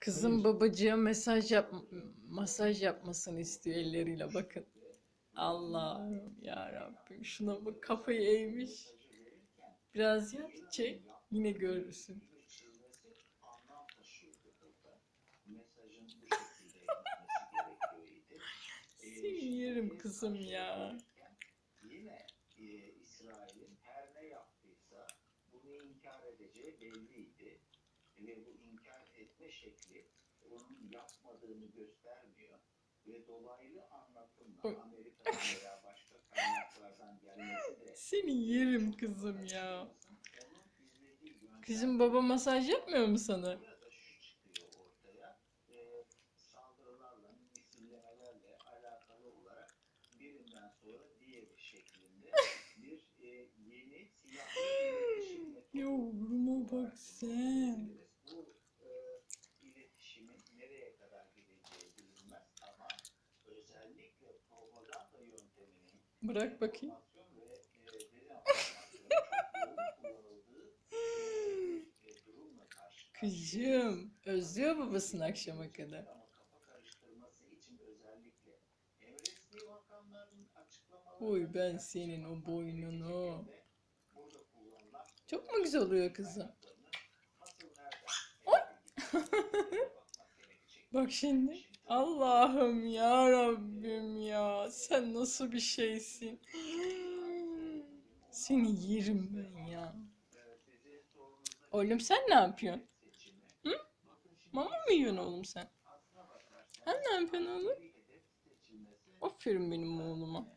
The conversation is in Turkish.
Kızım babacığım mesaj yap masaj yapmasını istiyor elleriyle bakın. Allah'ım ya Rabbim şuna bak kafayı eğmiş. Biraz yap çek yine görürsün. Seni yerim kızım ya. Yine e, İsrail'in her ne yaptıysa bunu inkar edeceği belliydi. Şekli onun yapmadığını göstermiyor. Ve dolaylı anlatımla. Amerika'dan veya başka kaynaklardan gelmesi de Seni yerim kızım ya. Kızım baba masaj yapmıyor mu sana? Burada şu çıkıyor durumla karşı Kızım özlüyor babasını akşama kadar. Oy ben senin o boynunu. Çok mu güzel oluyor kızım? nereden Bak şimdi. Allah'ım ya Rabbim Sen nasıl bir şeysin? Seni yerim ben ya. Oğlum sen ne yapıyorsun? Hı? Mama mı yiyorsun oğlum sen? Sen ne yapıyorsun oğlum? Aferin benim oğluma.